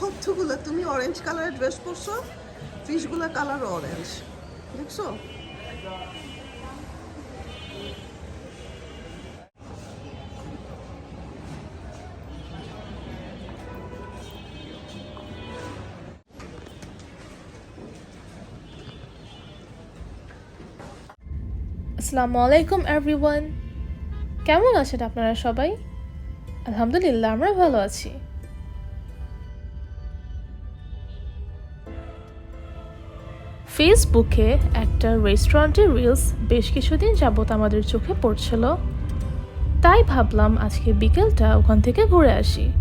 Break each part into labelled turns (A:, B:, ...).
A: কতগুলো? তুমি অরেঞ্জ কালারের ড্রেস পরছো ফিশগুলো কালার অরেঞ্জ দেখছ?
B: আসসালামু আলাইকুম এভরিওয়ান কেমন আছেন আপনারা সবাই? আলহামদুলিল্লাহ, আমরা ভালো আছি। ফেসবুকে একটা রেস্টুরেন্টের রিলস বেশ কিছুদিন যাবৎ আমাদের চোখে পড়ছিল। তাই ভাবলাম আজকে বিকেলটা ওখান থেকে ঘুরে আসি।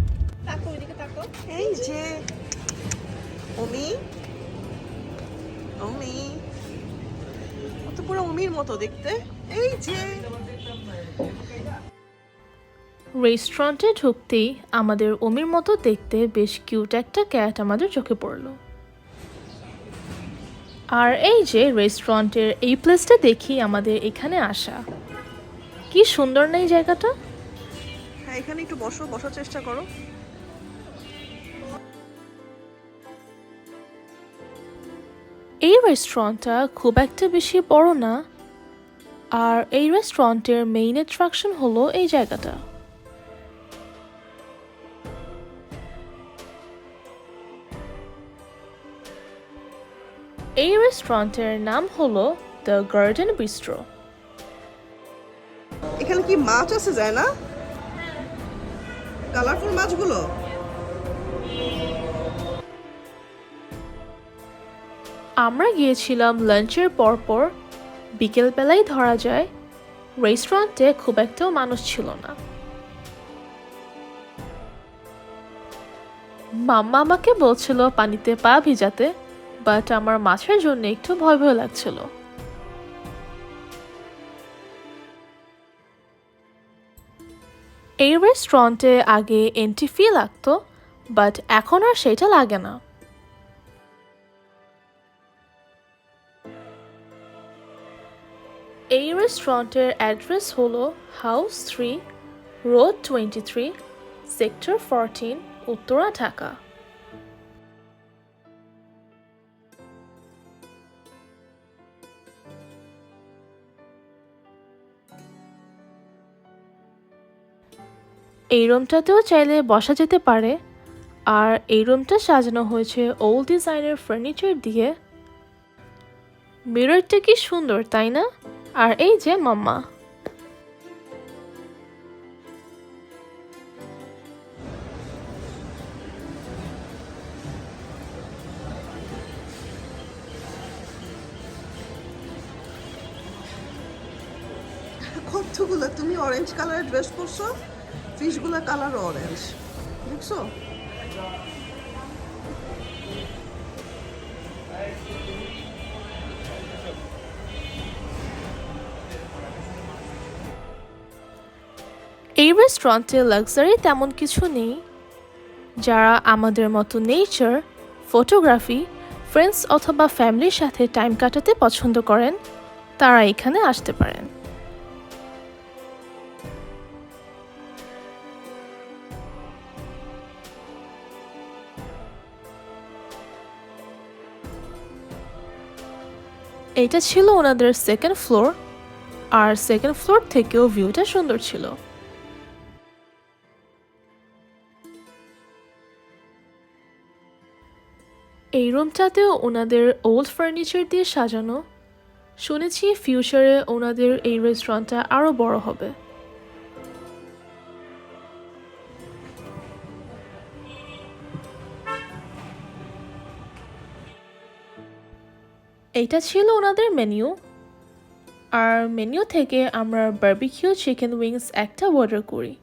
A: এই যে অমি। অমি। ও তো পুরো অমির মতো দেখতে। এই যে।
B: রেস্টুরেন্টে ঢুকতেই আমাদের অমির মতো দেখতে বেশ কিউট একটা ক্যাট আমাদের চোখে পড়ল। আর এই যে রেস্টুরেন্টের এই প্লেসটা দেখি আমাদের এখানে আসা। কি সুন্দর না এই জায়গাটা?
A: হ্যাঁ এখানে একটু বসো বসার চেষ্টা করো।
B: এই রেস্টুরেন্টটা খুব একটা বেশি বড় না। আর এই রেস্টুরেন্টের মেইন অ্যাট্রাকশন হলো এই জায়গাটা। এই রেস্টুরেন্টের নাম হলো দ্য গার্ডেন বিস্ট্রো
A: এখানে কি মাছ আছে যায় না? কালারফুল মাছগুলো?
B: আমরা গিয়েছিলাম লাঞ্চের পরপর। বিকেলবেলায় ধরা যায় রেস্টুরেন্টে খুব একটাও মানুষ ছিল না। মাম্মা আমাকে বলছিল পানিতে পা ভিজাতে বাট আমার মাছের জন্য একটু ভয় ভয় লাগছিল। এই রেস্টুরেন্টে আগে এন্ট্রি ফি লাগতো বাট এখন আর সেটা লাগে না। এই রেস্টুরেন্টের অ্যাড্রেস হলো house three road twenty three sector fourteen Uttara, Dhaka. এই রুমটাতেও চাইলে বসা যেতে পারে। আর এই রুমটা সাজানো হয়েছে ওল্ড ডিজাইনের ফার্নিচার দিয়ে। মিররটা কি সুন্দর, তাই না? আর এই যে মাম্মা।
A: কতগুলো? তুমি অরেঞ্জ কালারের ড্রেস পরছো? ফিশগুলো কালার অরেঞ্জ দেখছ
B: এই রেস্টুরেন্টে লাক্সারি তেমন কিছু নেই। যারা আমাদের মতো নেচার ফটোগ্রাফি ফ্রেন্ডস অথবা ফ্যামিলির সাথে টাইম কাটাতে পছন্দ করেন, তারা এখানে আসতে পারেন। এটা ছিল ওনাদের সেকেন্ড ফ্লোর আর সেকেন্ড ফ্লোর থেকেও ভিউটা সুন্দর ছিল। এই রুমটাতেও ওনাদের ওল্ড ফার্নিচার দিয়ে সাজানো। শুনেছি ফিউচারে ওনাদের এই রেস্টুরেন্টটা আরও বড় হবে। এইটা ছিল ওনাদের মেনু আর মেনু থেকে আমরা বার্বিকিউ চিকেন উইংস একটা অর্ডার করি।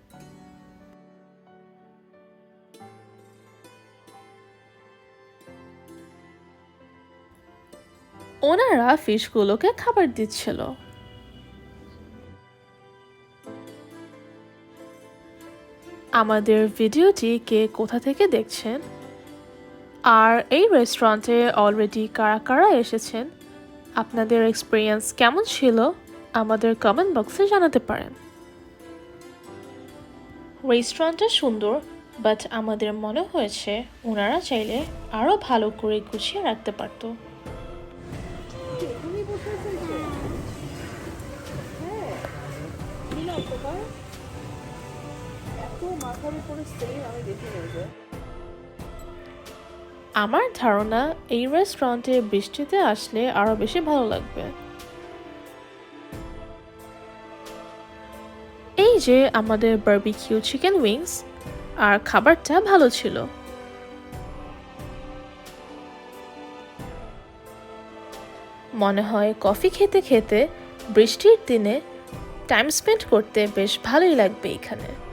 B: ওনারা ফিশগুলোকে খাবার দিচ্ছিল। আমাদের ভিডিওটি কে কোথা থেকে দেখছেন? আর এই রেস্টুরেন্টে অলরেডি কারা কারা এসেছেন? আপনাদের এক্সপিরিয়েন্স কেমন ছিল? আমাদের কমেন্ট বক্সে জানাতে পারেন। রেস্টুরেন্টটা সুন্দর বাট আমাদের মনে হয়েছে ওনারা চাইলে আরও ভালো করে গুছিয়ে রাখতে পারতো।
A: হ্যাঁ। এত মাথার উপরে আমি দেখি
B: আমার ধারণা এই রেস্টুরেন্টে বৃষ্টিতে আসলে আরও বেশি ভালো লাগবে। এই যে আমাদের বার্বিকিউ চিকেন উইংস আর খাবারটা ভালো ছিল। মনে হয় কফি খেতে খেতে বৃষ্টির দিনে টাইম স্পেন্ড করতে বেশ ভালোই লাগবে এখানে।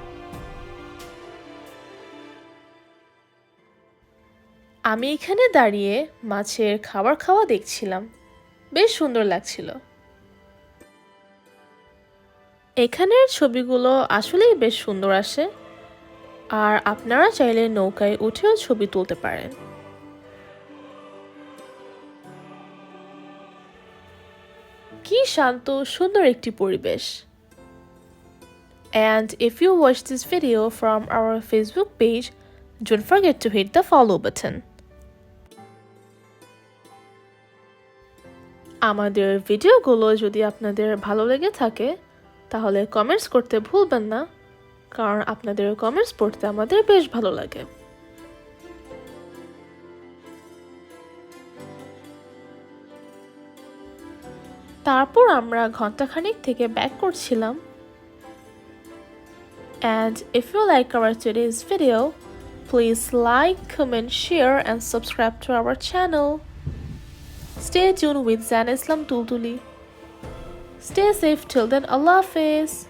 B: আমি এখানে দাঁড়িয়ে মাছের খাবার খাওয়া দেখছিলাম। বেশ সুন্দর লাগছিল। এখানের ছবিগুলো আসলেই বেশ সুন্দর আসে। আর আপনারা চাইলে নৌকায় উঠেও ছবি তুলতে পারেন। কি শান্ত সুন্দর একটি পরিবেশ। And if you watch this video from our Facebook page, don't forget to hit the follow button. আমাদের ভিডিওগুলো যদি আপনাদের ভালো লেগে থাকে তাহলে কমেন্টস করতে ভুলবেন না কারণ আপনাদের কমেন্টস পড়তে আমাদের বেশ ভালো লাগে তারপর আমরা ঘন্টাখানিক থেকে ব্যাক করছিলাম And if you like our today's video, please like, comment, share, and subscribe to our channel. Stay tuned with Zan Islam Tulduli. Stay safe till then, Allah Hafiz.